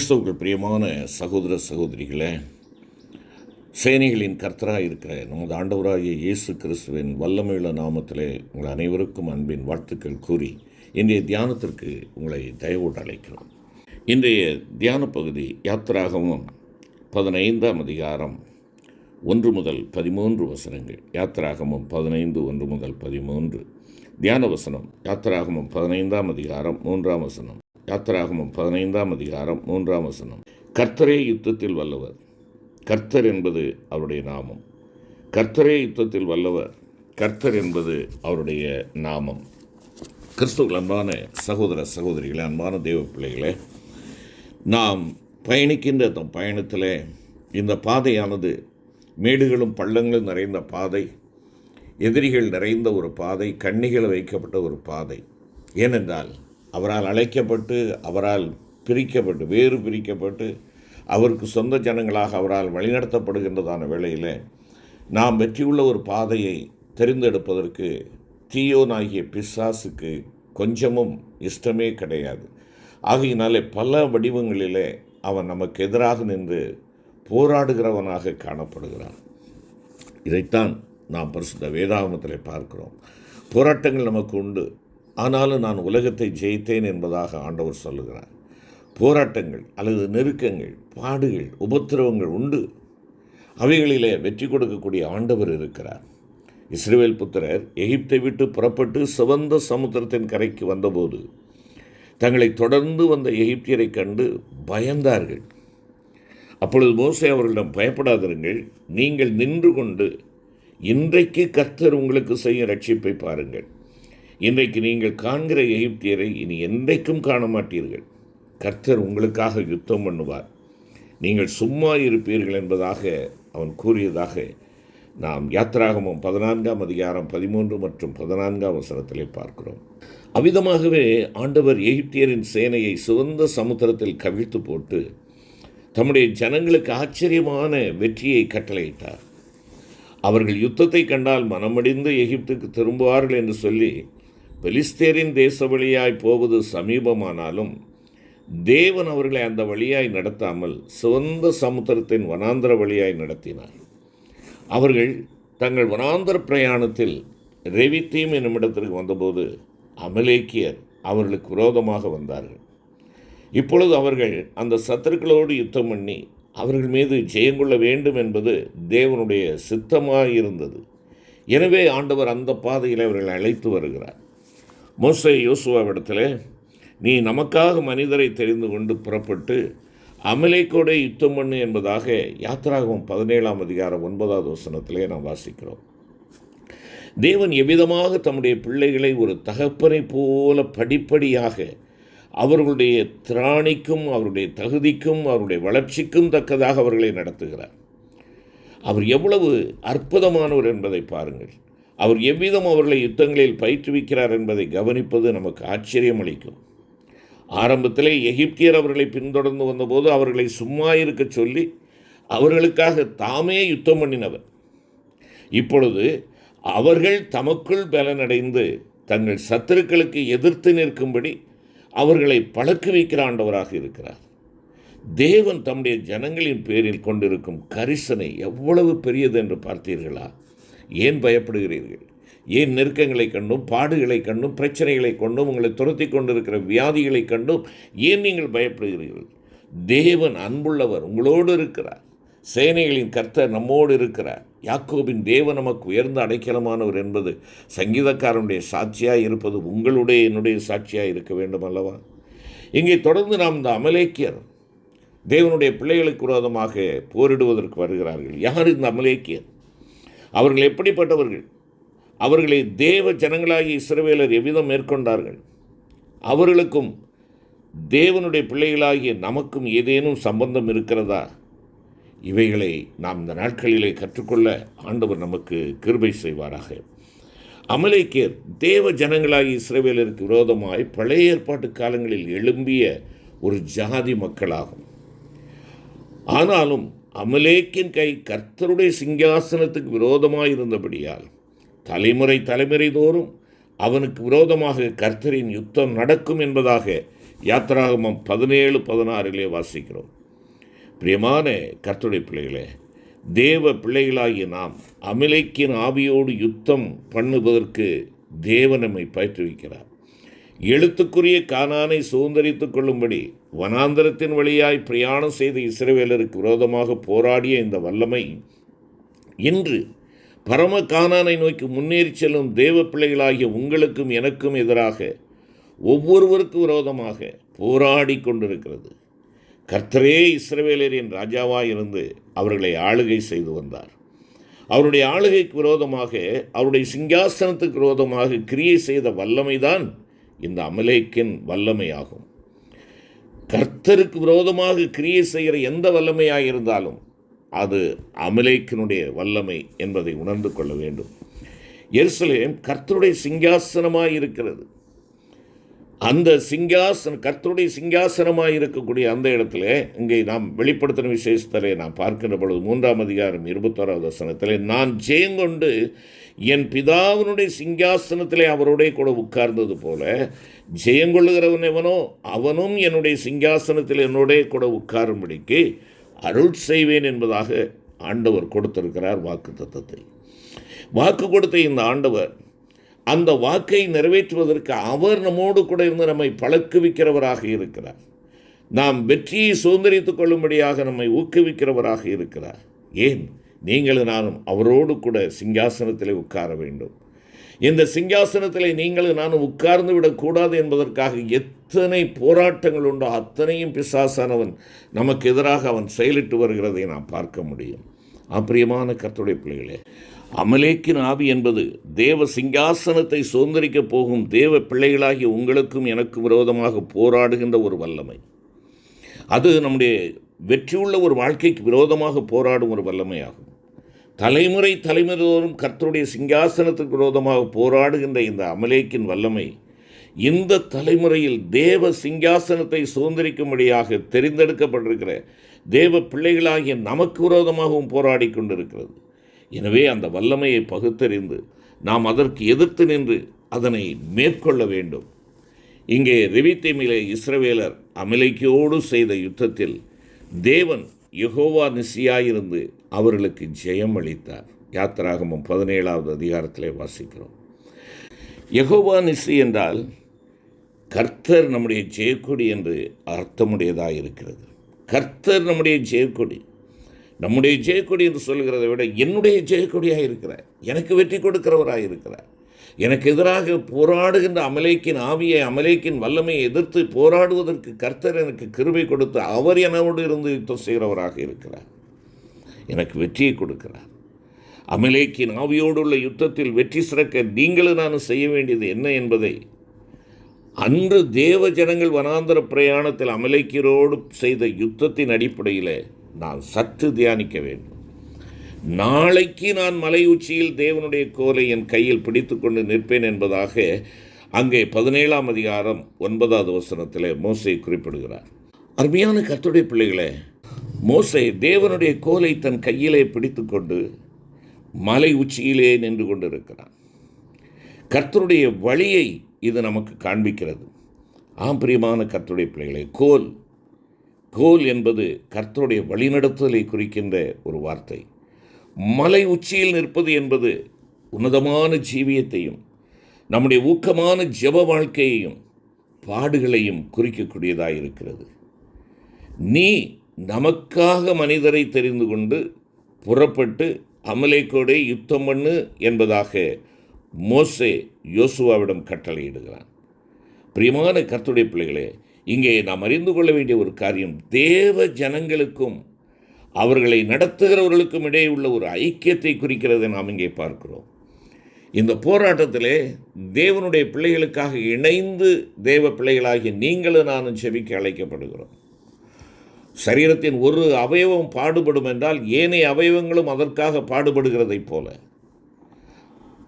கிறிஸ்தவுக்கு பிரியமான சகோதர சகோதரிகளே சேனைகளின் கர்த்தராக இருக்கிற நமது ஆண்டவராகிய இயேசு கிறிஸ்துவின் வல்லமையுள்ள நாமத்திலே உங்கள் அனைவருக்கும் அன்பின் வாழ்த்துக்கள் கூறி இன்றைய தியானத்திற்கு உங்களை தயவோடு அழைக்கிறோம். இன்றைய தியான பகுதி யாத்திராகவும் பதினைந்தாம் அதிகாரம் ஒன்று முதல் பதிமூன்று வசனங்கள். யாத்திராகமும் பதினைந்து ஒன்று முதல் பதிமூன்று. தியான வசனம் யாத்திராகமும் பதினைந்தாம் அதிகாரம் மூன்றாம் வசனம். யாத்திராகமும் பதினைந்தாம் அதிகாரம் மூன்றாம் வசனம். கர்த்தரே யுத்தத்தில் வல்லவர். கர்த்தர் என்பது அவருடைய நாமம். கர்த்தரே யுத்தத்தில் வல்லவர். கர்த்தர் என்பது அவருடைய நாமம். கிறிஸ்துவ அன்பான சகோதர சகோதரிகளே அன்பான தெய்வ பிள்ளைகளே நாம் பயணிக்கின்ற தம் பயணத்தில் இந்த பாதையானது மேடுகளும் பள்ளங்களும் நிறைந்த பாதை எதிரிகள் நிறைந்த ஒரு பாதை கண்ணிகள் வைக்கப்பட்ட ஒரு பாதை. ஏனென்றால் அவரால் அழைக்கப்பட்டு அவரால் பிரிக்கப்பட்டு வேறு பிரிக்கப்பட்டு அவருக்கு சொந்த ஜனங்களாக அவரால் வழிநடத்தப்படுகின்றதான வேளையில் நாம் வெற்றியுள்ள ஒரு பாதையை தெரிந்தெடுப்பதற்கு தீயோனாகிய பிசாசுக்கு கொஞ்சமும் இஷ்டமே கிடையாது. ஆகையினாலே பல வடிவங்களிலே அவன் நமக்கு எதிராக நின்று போராடுகிறவனாக காணப்படுகிறான். இதைத்தான் நாம் பரிசுத்த வேதாகமத்தில் பார்க்கிறோம். போராட்டங்கள் நமக்கு உண்டு. ஆனாலும் நான் உலகத்தை ஜெயித்தேன் என்பதாக ஆண்டவர் சொல்லுகிறார். போராட்டங்கள் அல்லது நெருக்கங்கள் பாடுகள் உபத்திரவங்கள் உண்டு. அவைகளிலே வெற்றி கொடுக்கக்கூடிய ஆண்டவர் இருக்கிறார். இஸ்ரேல் புத்திரர் எகிப்தை விட்டு புறப்பட்டு சிவந்த சமுத்திரத்தின் கரைக்கு வந்தபோது தங்களை தொடர்ந்து வந்த எகிப்தியரை கண்டு பயந்தார்கள். அப்பொழுது மோசே அவர்களிடம் பயப்படாதிருங்கள் நீங்கள் நின்று கொண்டு இன்றைக்கு கர்த்தர் உங்களுக்கு செய்யும் ரட்சிப்பை பாருங்கள். இன்றைக்கு நீங்கள் காண்கிற எகிப்தியரை இனி என்றைக்கும் காண மாட்டீர்கள் கர்த்தர் உங்களுக்காக யுத்தம் பண்ணுவார். நீங்கள் சும்மா இருப்பீர்கள் என்பதாக அவன் கூறியதாக நாம் யாத்திராகமும் பதினான்காம் அதிகாரம் பதிமூன்று மற்றும் பதினான்காம் வசனத்திலே பார்க்கிறோம். அவ்விதமாகவே ஆண்டவர் எகிப்தியரின் சேனையை சிவந்த சமுத்திரத்தில் கவிழ்த்து போட்டு தம்முடைய ஜனங்களுக்கு ஆச்சரியமான வெற்றியை கட்டளையிட்டார். அவர்கள் யுத்தத்தை கண்டால் மனமடிந்து எகிப்துக்கு திரும்புவார்கள் என்று சொல்லி பெலிஸ்தேரின் தேச வழியாய் போவது சமீபமானாலும் தேவன் அவர்களை அந்த வழியாய் நடத்தாமல் சிவந்த சமுத்திரத்தின் வனாந்திர வழியாய் நடத்தினார். அவர்கள் தங்கள் வனாந்தர பிரயாணத்தில் ரெவித்தீம் என்னும் இடத்திற்கு வந்தபோது அமலேக்கியர் அவர்களுக்கு விரோதமாக வந்தார்கள். இப்பொழுது அவர்கள் அந்த சத்துருக்களோடு யுத்தம் பண்ணி அவர்கள் மீது ஜெயங்கொள்ள வேண்டும் என்பது தேவனுடைய சித்தமாக இருந்தது எனவே ஆண்டவர் அந்த பாதையில் அவர்களை அழைத்து வருகிறார். மோசே யோசுவாவிடத்தில் நீ நமக்காக மனிதரை தெரிந்து கொண்டு புறப்பட்டு அமலைக்கோடை யுத்தம் பண்ணு என்பதாக யாத்திராகவும் பதினேழாம் அதிகாரம் ஒன்பதாவது வசனத்திலே நாம் வாசிக்கிறோம். தேவன் எவ்விதமாக தம்முடைய பிள்ளைகளை ஒரு தகப்பனை போல படிப்படியாக அவர்களுடைய திராணிக்கும் அவருடைய தகுதிக்கும் அவருடைய வளர்ச்சிக்கும் தக்கதாக அவர்களை நடத்துகிறார். அவர் எவ்வளவு அற்புதமானவர் என்பதை பாருங்கள். அவர் எவ்விதம் அவர்களை யுத்தங்களில் பயிற்றுவிக்கிறார் என்பதை கவனிப்பது நமக்கு ஆச்சரியம் அளிக்கும் ஆரம்பத்திலே எகிப்தியர் அவர்களை பின்தொடர்ந்து வந்தபோது அவர்களை சும்மா இருக்க சொல்லி அவர்களுக்காக தாமே யுத்தம் பண்ணினவர். இப்பொழுது அவர்கள் தமக்குள் பலனடைந்து தங்கள் சத்துருக்களுக்கு எதிர்த்து நிற்கும்படி அவர்களை பழக்கு வைக்கிற ஆண்டவராக இருக்கிறார். தேவன் தம்முடைய ஜனங்களின் பேரில் கொண்டிருக்கும் கரிசனை எவ்வளவு பெரியது என்று பார்த்தீர்களா? ஏன் பயப்படுகிறீர்கள்? ஏன் நெருக்கங்களை கண்டும் பாடுகளை கண்டும் பிரச்சனைகளை கொண்டும் உங்களை துரத்தி கொண்டிருக்கிற வியாதிகளை கண்டும் ஏன் நீங்கள் பயப்படுகிறீர்கள்? தேவன் அன்புள்ளவர் உங்களோடு இருக்கிறார். சேனைகளின் கர்த்தர் நம்மோடு இருக்கிறார். யாக்கோபின் தேவன் நமக்கு உயர்ந்த அடைக்கலமானவர் என்பது சங்கீதக்காரனுடைய சாட்சியாக இருப்பது உங்களுடைய என்னுடைய சாட்சியாக இருக்க வேண்டும் அல்லவா? இங்கே தொடர்ந்து நாம் இந்த அமலேக்கியர் தேவனுடைய பிள்ளைகளுக்கு விரோதமாக போரிடுவதற்கு வருகிறார்கள். யார் இந்த அமலேக்கியர்? அவர்கள் எப்படிப்பட்டவர்கள்? அவர்களை தேவ ஜனங்களாகி இஸ்ரவேலர் எவ்விதம் மேற்கொண்டார்கள்? அவர்களுக்கும் தேவனுடைய பிள்ளைகளாகிய நமக்கும் ஏதேனும் சம்பந்தம் இருக்கிறதா? இவைகளை நாம் இந்த நாட்களிலே கற்றுக்கொள்ள ஆண்டவர் நமக்கு கிருபை செய்வாராக. அமலைக்கேர் தேவ ஜனங்களாகி இஸ்ரவேலருக்கு விரோதமாய் பழைய ஏற்பாட்டு காலங்களில் எழும்பிய ஒரு ஜாதி மக்களாகும். ஆனாலும் அமலேக்கின் கை கர்த்தருடைய சிங்காசனத்துக்கு விரோதமாக இருந்தபடியால் தலைமுறை தலைமுறை தோறும் அவனுக்கு விரோதமாக கர்த்தரின் யுத்தம் நடக்கும் என்பதாக யாத்திராகமம் பதினேழு பதினாறிலே வாசிக்கிறோம். பிரியமான கர்த்தருடைய பிள்ளைகளே தேவ பிள்ளைகளாகிய நாம் அமிலைக்கின் ஆவியோடு யுத்தம் பண்ணுவதற்கு தேவன் நம்மை பயிற்றுவிக்கிறார். எழுத்துக்குரிய கானானை சுதந்திரித்துக் கொள்ளும்படி வனாந்தரத்தின் வழியாய் பிரயாணம் செய்த இஸ்ரவேலருக்கு விரோதமாக போராடிய இந்த வல்லமை இன்று பரம கானானை நோக்கி முன்னேறி செல்லும் தேவ பிள்ளைகளாகிய உங்களுக்கும் எனக்கும் எதிராக ஒவ்வொருவருக்கு விரோதமாக போராடி கொண்டிருக்கிறது. கர்த்தரே இஸ்ரவேலரின் ராஜாவாயிருந்து அவர்களை ஆளுகை செய்து வந்தார். அவருடைய ஆளுகைக்கு விரோதமாக அவருடைய சிங்காசனத்துக்கு விரோதமாக கிரியை செய்த வல்லமைதான் இந்த அமலேக்கின் வல்லமையாகும். கர்த்தருக்கு விரோதமாக கிரியை செய்கிற எந்த வல்லமையாக இருந்தாலும் அது அமலேக்கினுடைய வல்லமை என்பதை உணர்ந்து கொள்ள வேண்டும். எருசலேம் கர்த்தருடைய சிங்காசனமாக இருக்கிறது. அந்த சிங்காசனம் கர்த்தருடைய சிங்காசனமாக இருக்கக்கூடிய அந்த இடத்துல இங்கே நாம் வெளிப்படுத்தின விசேஷத்திலே நாம் பார்க்கின்ற பொழுது மூன்றாம் அதிகாரம் இருபத்தோராவது வசனத்தில் நான் ஜெயங்கொண்டு என் பிதாவினுடைய சிங்காசனத்திலே அவருடைய கூட உட்கார்ந்தது போல ஜெயங்கொள்ளுகிறவன் எவனோ அவனும் என்னுடைய சிங்காசனத்தில் என்னுடைய கூட உட்காரும்படிக்கு அருள் செய்வேன் என்பதாக ஆண்டவர் கொடுத்திருக்கிறார் வாக்கு தத்தத்தை வாக்கு கொடுத்த இந்த ஆண்டவர் அந்த வாக்கை நிறைவேற்றுவதற்கு அவர் நம்மோடு கூட இருந்து நம்மை பழக்குவிக்கிறவராக இருக்கிறார். நாம் வெற்றியை சுதந்திரித்துக் கொள்ளும்படியாக நம்மை ஊக்குவிக்கிறவராக இருக்கிறார். ஏன்? நீங்களும் நானும் அவரோடு கூட சிங்காசனத்தில் உட்கார வேண்டும். இந்த சிங்காசனத்தில் நீங்களும் நானும் உட்கார்ந்து விடக்கூடாது என்பதற்காக எத்தனை போராட்டங்கள் உண்டோ அத்தனையும் பிசாசானவன் நமக்கு எதிராக அவன் செயலிட்டு வருகிறதை நாம் பார்க்க முடியும். அப்பிரியமான கத்துடைய பிள்ளைகளே அமலேக்கின் ஆவி என்பது தேவ சிங்காசனத்தை சுதந்திரிக்கப் போகும் தேவ பிள்ளைகளாகிய உங்களுக்கும் எனக்கும் விரோதமாக போராடுகின்ற ஒரு வல்லமை. அது நம்முடைய வெற்றியுள்ள ஒரு வாழ்க்கைக்கு விரோதமாக போராடும் ஒரு வல்லமையாகும். தலைமுறை தலைமுறைதோறும் கர்த்தருடைய சிங்காசனத்துக்கு விரோதமாக போராடுகின்ற இந்த அமலேக்கின் வல்லமை இந்த தலைமுறையில் தேவ சிங்காசனத்தை சுதந்திரிக்கும்படியாக தெரிந்தெடுக்கப்பட்டிருக்கிற தேவ பிள்ளைகளாகிய நமக்கு விரோதமாகவும் போராடி கொண்டிருக்கிறது. எனவே அந்த வல்லமையை பகுத்தறிந்து நாம் அதற்கு எதிர்த்து நின்று அதனை மேற்கொள்ள வேண்டும். இங்கே ரெவித்தேமிலே இஸ்ரவேலர் அமலைக்கியோடு செய்த யுத்தத்தில் தேவன் யகோவா நிசியாயிருந்து அவர்களுக்கு ஜெயம் அளித்தார். யாத்திராகமும் பதினேழாவது அதிகாரத்திலே வாசிக்கிறோம். யகோவா நிசி என்றால் கர்த்தர் நம்முடைய ஜெயக்கொடி என்று அர்த்தமுடையதாக இருக்கிறது. கர்த்தர் நம்முடைய ஜெயக்கொடி. நம்முடைய ஜெயக்கொடி என்று சொல்கிறதை விட என்னுடைய ஜெயக்கொடியாக இருக்கிறார். எனக்கு வெற்றி கொடுக்கிறவராக இருக்கிறார். எனக்கு எதிராக போராடுகின்ற அமலேக்கின் ஆவியை அமலேக்கின் வல்லமையை எதிர்த்து போராடுவதற்கு கர்த்தர் எனக்கு கிருபை கொடுத்து அவர் என்னோடு இருந்து யுத்தம் செய்கிறவராக இருக்கிறார். எனக்கு வெற்றியை கொடுக்கிறார். அமலேக்கின் ஆவியோடுள்ள யுத்தத்தில் வெற்றி சிறக்க நீங்களும் நான் செய்ய வேண்டியது என்ன என்பதை அன்று தேவ ஜனங்கள் வனாந்தர பிரயாணத்தில் அமலேக்கியரோடு செய்த யுத்தத்தின் அடிப்படையில் நான் சற்று தியானிக்க வேண்டும். நாளைக்கு நான் மலை உச்சியில் தேவனுடைய கோலை என் கையில் பிடித்துக்கொண்டு நிற்பேன் என்பதாக அங்கே பதினேழாம் அதிகாரம் ஒன்பதாவது வசனத்தில் மோசை குறிப்பிடுகிறார். அருமையான கத்துடைய பிள்ளைகளே மோசை தேவனுடைய கோலை தன் கையிலே பிடித்துக்கொண்டு மலை உச்சியிலே நின்று கொண்டிருக்கிறான். கர்த்தருடைய வழியை இது நமக்கு காண்பிக்கிறது. ஆம் பிரியமான கர்த்தருடைய பிள்ளைகளை கோல். கோல் என்பது கர்த்தருடைய வழிநடத்துதலை குறிக்கின்ற ஒரு வார்த்தை. மலை உச்சியில் நிற்பது என்பது உன்னதமான ஜீவியத்தையும் நம்முடைய ஊக்கமான ஜெப வாழ்க்கையையும் பாடுகளையும் குறிக்கக்கூடியதாக இருக்கிறது நீ நமக்காக மனிதரை தெரிந்து கொண்டு புறப்பட்டு அமலேக்கோடே யுத்தம் பண்ணு என்பதாக மோசே யோசுவாவிடம் கட்டளையிடுகிறான். பிரியமான கர்த்துடைய பிள்ளைகளே இங்கே நாம் அறிந்து கொள்ள வேண்டிய ஒரு காரியம் தேவ ஜனங்களுக்கும் அவர்களை நடத்துகிறவர்களுக்கும் இடையே உள்ள ஒரு ஐக்கியத்தை குறிக்கிறதை நாம் இங்கே பார்க்கிறோம். இந்த போராட்டத்திலே தேவனுடைய பிள்ளைகளுக்காக இணைந்து தேவ பிள்ளைகளாகிய நீங்களும் நானும் செவிக்க அழைக்கப்படுகிறோம். சரீரத்தின் ஒரு அவயவம் பாடுபடும் என்றால் ஏனைய அவயவங்களும் அதற்காக பாடுபடுகிறதைப் போல.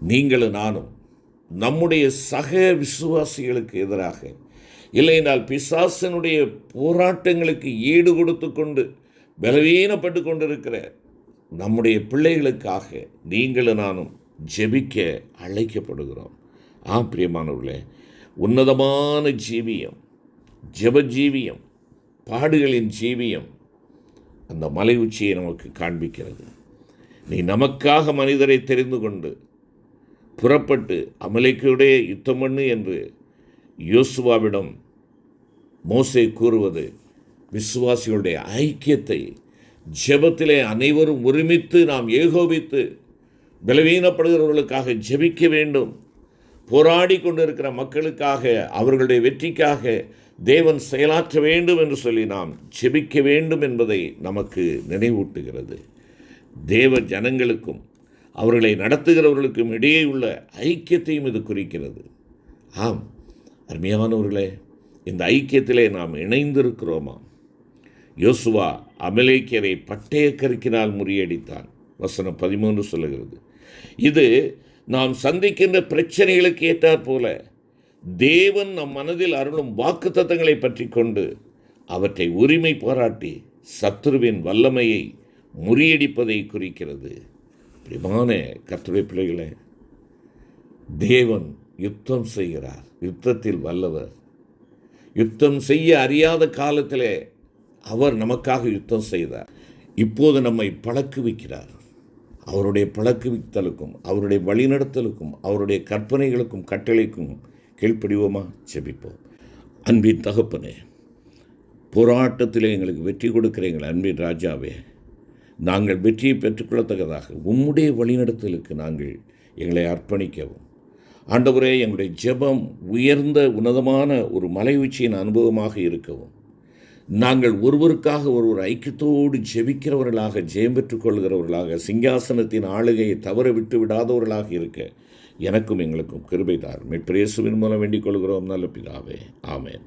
நீங்களும் நானும் நம்முடைய சக விசுவாசிகளுக்கு எதிராக இல்லைனால் பிசாசனுடைய போராட்டங்களுக்கு ஈடு கொடுத்து கொண்டு பலவீனப்பட்டு கொண்டிருக்கிற நம்முடைய பிள்ளைகளுக்காக நீங்களும் நானும் ஜெபிக்க அழைக்கப்படுகிறோம். ஆ பிரியமானவர்களே உன்னதமான ஜீவியம் ஜெபஜீவியம் பாடுகளின் ஜீவியம் அந்த மலை உச்சியை நமக்கு காண்பிக்கிறது. நீ நமக்காக மனிதரை தெரிந்து கொண்டு புறப்பட்டு அமலைக்குடைய யுத்தம் பண்ணு என்று யோசுவாவிடம் மோசே கூறுவது விசுவாசிகளுடைய ஐக்கியத்தை ஜெபத்திலே அனைவரும் ஒருமித்து நாம் ஏகோபித்து பலவீனப்படுகிறவர்களுக்காக ஜெபிக்க வேண்டும். போராடி கொண்டிருக்கிற மக்களுக்காக அவர்களுடைய வெற்றிக்காக தேவன் செயலாற்ற வேண்டும் என்று சொல்லி நாம் ஜெபிக்க வேண்டும் என்பதை நமக்கு நினைவூட்டுகிறது. தேவ ஜனங்களுக்கும் அவர்களை நடத்துகிறவர்களுக்கும் இடையே உள்ள ஐக்கியத்தையும் இது குறிக்கிறது. ஆம் அருமையானவர்களே இந்த ஐக்கியத்திலே நாம் இணைந்திருக்கிறோமா? யோசுவா அமலேக்கியரை பட்டய கருக்கினால் முறியடித்தான். வசனம் பதிமூன்று சொல்லுகிறது. இது நாம் சந்திக்கின்ற பிரச்சனைகளுக்கு ஏற்றாற் போல தேவன் நம் மனதில் அருளும் வாக்குத்தத்தங்களை பற்றி கொண்டு அவற்றை உரிமை போராட்டி சத்துருவின் வல்லமையை முறியடிப்பதை குறிக்கிறது. பிரிமான கர்த்தவை பிள்ளைகளே தேவன் யுத்தம் செய்கிறார். யுத்தத்தில் வல்லவர். யுத்தம் செய்ய அறியாத காலத்திலே அவர் நமக்காக யுத்தம் செய்தார். இப்போது நம்மை பழக்குவிக்கிறார். அவருடைய பழக்குவித்தலுக்கும் அவருடைய வழிநடத்தலுக்கும் அவருடைய கற்பனைகளுக்கும் கட்டளைக்கும் கீழ்ப்படிவோமா செபிப்போம். அன்பின் தகப்பனே போராட்டத்தில் எங்களுக்கு வெற்றி கொடுக்கிற எங்கள் அன்பின் ராஜாவே. நாங்கள் வெற்றியை பெற்றுக்கொள்ளத்தக்கதாக உம்முடைய வழிநடத்தலுக்கு நாங்கள் எங்களை அர்ப்பணிக்கவும். ஆண்டவரே எங்களுடைய ஜெபம் உயர்ந்த உன்னதமான ஒரு மலை உச்சியின் அனுபவமாக இருக்கவும். நாங்கள் ஒருவருக்காக ஒருவர் ஐக்கியத்தோடு ஜெபிக்கிறவர்களாக ஜெயம் பெற்றுக்கொள்கிறவர்களாக சிங்காசனத்தின் ஆளுகையை தவற விட்டு விடாதவர்களாக இருக்க எனக்கும் எங்களுக்கும் கிருபைதார் மீட்பிரேசுவின் மூலம் வேண்டிக் கொள்கிறோம் நல்ல பிதாவே. ஆமேன்.